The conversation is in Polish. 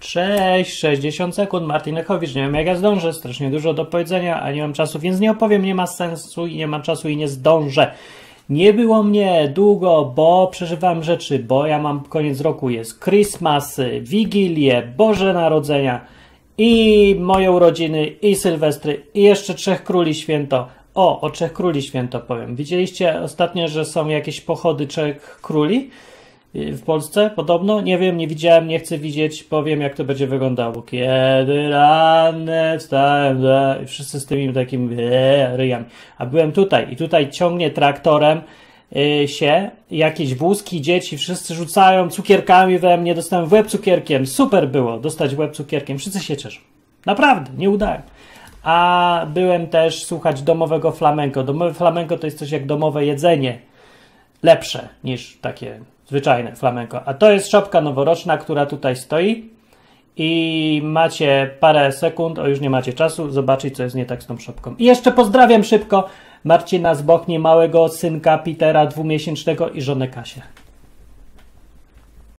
Cześć, 60 sekund, Martin Lechowicz. Nie wiem jak ja zdążę, strasznie dużo do powiedzenia, a nie mam czasu, więc nie opowiem, nie ma sensu i nie mam czasu i nie zdążę. Nie było mnie długo, bo przeżywałem rzeczy, bo ja mam koniec roku, jest Christmasy, Wigilie, Boże Narodzenia i moje urodziny, i Sylwestry, i jeszcze Trzech Króli Święto. O, o Trzech Króli Święto powiem. Widzieliście ostatnio, że są jakieś pochody Trzech Króli? W Polsce podobno. Nie wiem, nie widziałem, nie chcę widzieć, powiem jak to będzie wyglądało. Kiedy ranne wstałem, i wszyscy z tymi takimi e, ryjami. A byłem tutaj i tutaj ciągnie traktorem y, się, jakieś wózki, dzieci, wszyscy rzucają cukierkami we mnie, dostałem w łeb cukierkiem. Super było dostać w łeb cukierkiem, wszyscy się cieszą. Naprawdę, nie udałem. A byłem też słuchać domowego flamenko. Domowe flamenko to jest coś jak domowe jedzenie. Lepsze niż takie zwyczajne flamenko. A to jest szopka noworoczna, która tutaj stoi i macie parę sekund, o już nie macie czasu, zobaczyć co jest nie tak z tą szopką. I jeszcze pozdrawiam szybko Marcina z Bochni, małego synka Petera dwumiesięcznego i żonę Kasię.